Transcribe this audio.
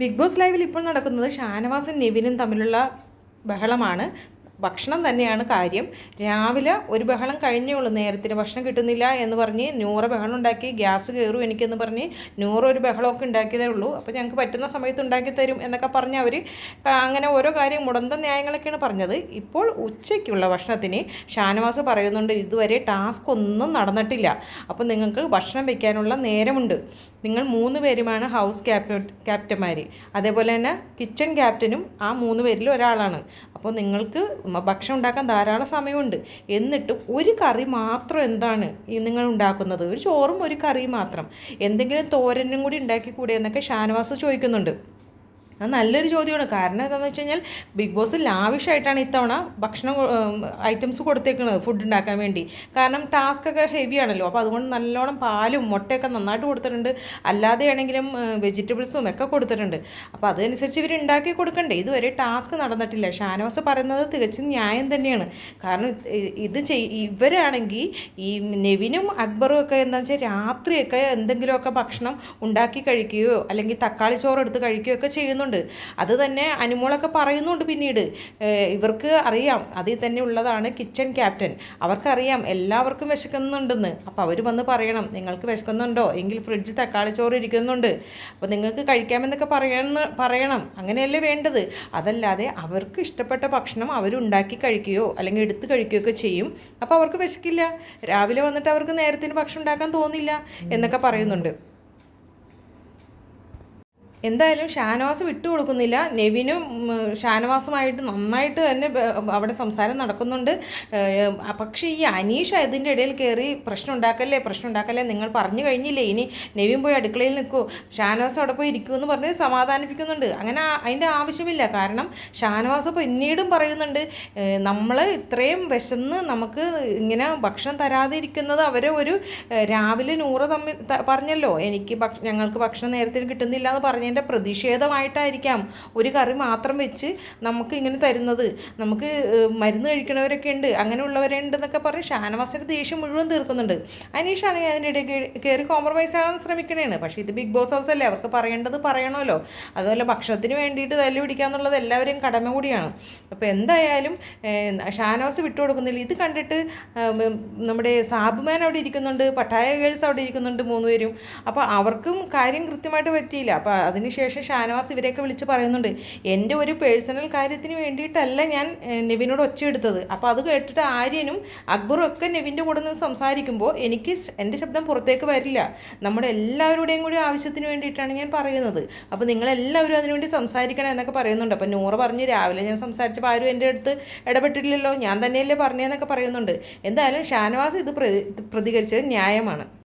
Big boss ലൈവിൽ ഇപ്പോൾ നടക്കുന്നത് ഷാനവാസും നിവിനും തമ്മിലുള്ള ബഹളമാണ്. ഭക്ഷണം തന്നെയാണ് കാര്യം. രാവിലെ ഒരു ബഹളം കഴിഞ്ഞേ ഉള്ളൂ. നേരത്തിന് ഭക്ഷണം കിട്ടുന്നില്ല എന്ന് പറഞ്ഞ് നൂറ് ബഹളം ഉണ്ടാക്കി ഗ്യാസ് കയറും എനിക്കെന്ന് പറഞ്ഞ് നൂറ് ഒരു ബഹളമൊക്കെ ഉണ്ടാക്കിയതേ ഉള്ളൂ. അപ്പോൾ ഞങ്ങൾക്ക് പറ്റുന്ന സമയത്ത് ഉണ്ടാക്കി തരും എന്നൊക്കെ പറഞ്ഞ് അവർ അങ്ങനെ ഓരോ കാര്യം മുടന്ത ന്യായങ്ങളൊക്കെയാണ് പറഞ്ഞത്. ഇപ്പോൾ ഉച്ചയ്ക്കുള്ള ഭക്ഷണത്തിന് ഷാനവാസ് പറയുന്നുണ്ട് ഇതുവരെ ടാസ്ക് ഒന്നും നടന്നിട്ടില്ല. അപ്പോൾ നിങ്ങൾക്ക് ഭക്ഷണം വയ്ക്കാനുള്ള നേരമുണ്ട്. നിങ്ങൾ മൂന്ന് പേരുമാണ് ഹൗസ് ക്യാപ്റ്റൻ ക്യാപ്റ്റന്മാർ അതേപോലെ തന്നെ കിച്ചൺ ക്യാപ്റ്റനും ആ മൂന്ന് പേരിൽ ഒരാളാണ്. അപ്പോൾ നിങ്ങൾക്ക് മ- ഭക്ഷണം ഉണ്ടാക്കാൻ ധാരാളം സമയമുണ്ട്. എന്നിട്ടും ഒരു കറി മാത്രം എന്താണ് നിങ്ങൾ ഉണ്ടാക്കുന്നത്? ഒരു ചോറും ഒരു കറിയും മാത്രം. എന്തെങ്കിലും തോരനും കൂടി ഉണ്ടാക്കി കൂടെ എന്നൊക്കെ ഷാനവാസ് ചോദിക്കുന്നുണ്ട്. അത് നല്ലൊരു ചോദ്യമാണ്. കാരണം എന്താണെന്ന് വെച്ച് കഴിഞ്ഞാൽ ബിഗ് ബോസ് ലാവിഷായിട്ടാണ് ഇത്തവണ ഭക്ഷണം ഐറ്റംസ് കൊടുത്തേക്കുന്നത് ഫുഡ് ഉണ്ടാക്കാൻ വേണ്ടി. കാരണം ടാസ്ക് ഒക്കെ ഹെവി ആണല്ലോ. അപ്പോൾ അതുകൊണ്ട് നല്ലോണം പാലും മുട്ടയൊക്കെ നന്നായിട്ട് കൊടുത്തിട്ടുണ്ട്. അല്ലാതെയാണെങ്കിലും വെജിറ്റബിൾസും ഒക്കെ കൊടുത്തിട്ടുണ്ട്. അപ്പോൾ അതനുസരിച്ച് ഇവർ ഉണ്ടാക്കി കൊടുക്കണ്ടേ. ഇതുവരെ ടാസ്ക് നടന്നിട്ടില്ല. ഷാനവാസ് പറയുന്നത് തികച്ചും ന്യായം തന്നെയാണ്. കാരണം ഇത് ചെയ് ഇവരാണെങ്കിൽ ഈ നെവിനും അക്ബറും ഒക്കെ എന്താ വെച്ചാൽ രാത്രിയൊക്കെ എന്തെങ്കിലുമൊക്കെ ഭക്ഷണം ഉണ്ടാക്കി കഴിക്കുകയോ അല്ലെങ്കിൽ തക്കാളി ചോറ് എടുത്ത് കഴിക്കുകയോ ഒക്കെ ചെയ്യുന്നുണ്ട് അത് തന്നെ അനുമോളൊക്കെ പറയുന്നുണ്ട് പിന്നീട്. ഇവർക്ക് അറിയാം. അതിൽ തന്നെ ഉള്ളതാണ് കിച്ചൺ ക്യാപ്റ്റൻ. അവർക്കറിയാം എല്ലാവർക്കും വിശക്കുന്നുണ്ടെന്ന്. അപ്പോൾ അവർ വന്ന് പറയണം നിങ്ങൾക്ക് വിശക്കുന്നുണ്ടോ? എങ്കിൽ ഫ്രിഡ്ജിൽ തക്കാളി ചോറ് ഇരിക്കുന്നുണ്ട്. അപ്പോൾ നിങ്ങൾക്ക് കഴിക്കാമെന്നൊക്കെ പറയണം പറയണം. അങ്ങനെയല്ലേ വേണ്ടത്. അതല്ലാതെ അവർക്ക് ഇഷ്ടപ്പെട്ട ഭക്ഷണം അവരുണ്ടാക്കി കഴിക്കുകയോ അല്ലെങ്കിൽ എടുത്ത് കഴിക്കുകയോ ഒക്കെ ചെയ്യും. അപ്പോൾ അവർക്ക് വിശക്കില്ല. രാവിലെ വന്നിട്ട് അവർക്ക് നേരത്തിന് ഭക്ഷണം ഉണ്ടാക്കാൻ തോന്നില്ല എന്നൊക്കെ പറയുന്നുണ്ട്. എന്തായാലും ഷാനവാസ് വിട്ടുകൊടുക്കുന്നില്ല. നെവിനും ഷാനവാസുമായിട്ട് നന്നായിട്ട് തന്നെ അവിടെ സംസാരം നടക്കുന്നുണ്ട്. പക്ഷേ ഈ അനീഷ് ഇതിന്റെ ഇടയിൽ കയറി പ്രശ്നം ഉണ്ടാക്കല്ലേ പ്രശ്നം ഉണ്ടാക്കല്ലേ നിങ്ങൾ പറഞ്ഞു കഴിഞ്ഞില്ലേ? ഇനി നെവിൻ പോയി അടുക്കളയിൽ നിൽക്കൂ. ഷാനവാസ് അവിടെ പോയി ഇരിക്കൂ എന്ന് പറഞ്ഞ് സമാധാനിപ്പിക്കുന്നുണ്ട്. അങ്ങനെ അതിന്റെ ആവശ്യമില്ല. കാരണം ഷാനവാസ് പിന്നീടും പറയുന്നുണ്ട് നമ്മൾ ഇത്രയും വിശന്ന് നമുക്ക് ഇങ്ങനെ ഭക്ഷണം തരാതെ ഇരിക്കുന്നത് അവരെ ഒരു രാവിലെ നൂറ് തമ്മിൽ പറഞ്ഞല്ലോ. എനിക്ക് ഭക്ഷ ഞങ്ങൾക്ക് ഭക്ഷണം നേരത്തിന് കിട്ടുന്നില്ല എന്ന് പറഞ്ഞതിന്റെ പ്രതിഷേധമായിട്ടായിരിക്കാം ഒരു കറി മാത്രം വെച്ച് നമുക്ക് ഇങ്ങനെ തരുന്നത്. നമുക്ക് മരുന്ന് കഴിക്കണവരൊക്കെ ഉണ്ട് അങ്ങനെയുള്ളവരെ ഉണ്ടെന്നൊക്കെ പറഞ്ഞ് ഷാനവാസിന്റെ ദേഷ്യം മുഴുവൻ തീർക്കുന്നുണ്ട്. അനീഷാണെങ്കിൽ അതിനിടയിൽ കയറി കോംപ്രമൈസ് ആകാൻ ശ്രമിക്കണേണ്. പക്ഷേ ഇത് ബിഗ് ബോസ് ഹൗസ് അല്ലേ അവർക്ക് പറയേണ്ടത് പറയണമല്ലോ. അതുപോലെ ഭക്ഷണത്തിന് വേണ്ടിയിട്ട് തല്ലി പിടിക്കുക എന്നുള്ളത് എല്ലാവരെയും കടമ കൂടിയാണ്. അപ്പോൾ എന്തായാലും ഷാനോസ് വിട്ടുകൊടുക്കുന്നില്ല ഇത് കണ്ടിട്ട് നമ്മുടെ സാബുമാൻ അവിടെ ഇരിക്കുന്നുണ്ട് പട്ടായ ഗേൾസ് അവിടെ ഇരിക്കുന്നുണ്ട് മൂന്നുപേരും. അപ്പോൾ അവർക്കും കാര്യം കൃത്യമായിട്ട് പറ്റിയില്ല. അപ്പോൾ അതിനുശേഷം ഷാനവാസ് ഇവരെയൊക്കെ വിളിച്ച് പറയുന്നുണ്ട് എന്റെ ഒരു പേഴ്സണൽ കാര്യത്തിന് വേണ്ടിയിട്ടല്ല ഞാൻ നെവിനോട് ഒച്ചയെടുത്തത്. അപ്പോൾ അത് കേട്ടിട്ട് ആര്യനും അക്ബറും ഒക്കെ നെവിന്റെ കൂടെ നിന്ന് സംസാരിക്കുമ്പോൾ എനിക്ക് എന്റെ ശബ്ദം പുറത്തേക്ക് വരില്ല. നമ്മുടെ എല്ലാവരുടെയും കൂടി ആവശ്യത്തിന് വേണ്ടിയിട്ടാണ് ഞാൻ പറയുന്നത്. അപ്പോൾ നിങ്ങളെല്ലാവരും അതിനുവേണ്ടി സംസാരിക്കണം എന്നൊക്കെ പറയുന്നുണ്ട്. അപ്പോൾ നൂറ് പറഞ്ഞ് രാവിലെ ഞാൻ സംസാരിച്ചപ്പോൾ ആരും എന്റെ അടുത്ത് ഇടപെട്ടിട്ടില്ലല്ലോ. ഞാൻ തന്നെയല്ലേ പറഞ്ഞതെന്നൊക്കെ പറയുന്നുണ്ട്. എന്തായാലും ഷാനവാസ് ഇത് പ്രതി പ്രതികരിച്ചത് ന്യായമാണ്.